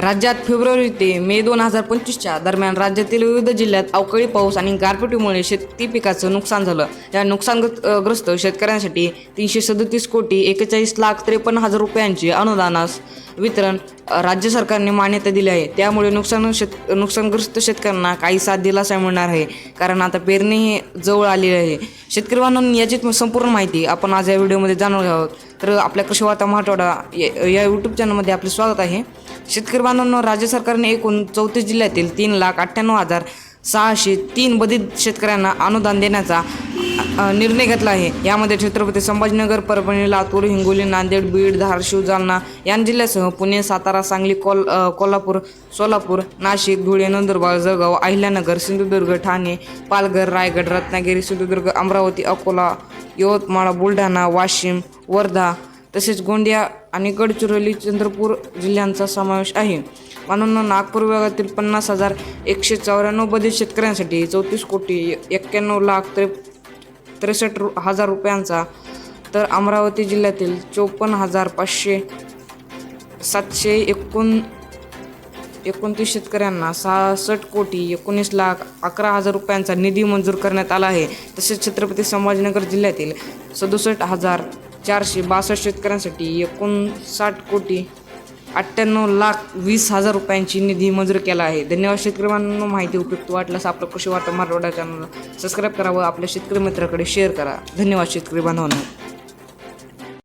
राज्यात फेब्रुवारी ते मे दोन हजार पंचवीसच्या दरम्यान राज्यातील विविध जिल्ह्यात अवकाळी पाऊस आणि गारपिटीमुळे शेती पिकाचं नुकसान झालं. या नुकसानग्रस्त शेतकऱ्यांसाठी तीनशे सदतीस कोटी एकेचाळीस लाख त्रेपन्न हजार रुपयांची अनुदानास वितरण राज्य सरकारने मान्यता दिली आहे. त्यामुळे नुकसान शेत नुकसानग्रस्त शेतकऱ्यांना काही साथ दिलासा मिळणार आहे. कारण आता पेरणी हे जवळ आलेली आहे. शेतकरी बांधवांनी याची संपूर्ण माहिती आपण आज या व्हिडिओमध्ये जाणून घ्यावं. तर आपल्या कृषी वार्ता मराठवाडा या या यूट्यूब चॅनलमध्ये आपले स्वागत आहे. शेतकरी बांधवांनो राज्य सरकारने एकूण चौतीस जिल्ह्यातील तीन लाख अठ्ठ्याण्णव हजार सहाशे तीन बधित शेतकऱ्यांना अनुदान देण्याचा निर्णय घेतला आहे. यामध्ये छत्रपती संभाजीनगर परभणी लातूर हिंगोली नांदेड बीड धारशिव जालना या जिल्ह्यासह पुणे सातारा सांगली कोल कोल्हापूर सोलापूर नाशिक धुळे नंदुरबार जळगाव अहिल्यानगर सिंधुदुर्ग ठाणे पालघर रायगड रत्नागिरी सिंधुदुर्ग अमरावती अकोला यवतमाळ बुलढाणा वाशिम वर्धा तसेच गोंदिया आणि गडचिरोली चंद्रपूर जिल्ह्यांचा समावेश आहे. म्हणून नागपूर विभागातील पन्नास हजार एकशे चौऱ्याण्णव बाधित शेतकऱ्यांसाठी चौतीस कोटी एक्क्याण्णव लाख त्रे त्रेसष्ट रु हजार रुपयांचा तर अमरावती जिल्ह्यातील चोपन्न हजार पाचशे सातशे एकोण एकोणतीस शेतकऱ्यांना सहासष्ट कोटी एकोणीस लाख अकरा हजार रुपयांचा निधी मंजूर करण्यात आला आहे. तसेच छत्रपती संभाजीनगर जिल्ह्यातील सदुसष्ट हजार चारशे बासष्ट शेतकऱ्यांसाठी एकोणसाठ कोटी अठ्ठ्याण्णव लाख वीस हजार रुपयांची निधी मंजूर केला आहे. धन्यवाद शेतकरी बांधवांनो माहिती उपयुक्त वाटल्यास आपलं कृषी वार्ता मराठवाडा चॅनल सबस्क्राईब करा व आपल्या शेतकरी मित्राकडे शेअर करा. धन्यवाद शेतकरी बांधवांनो.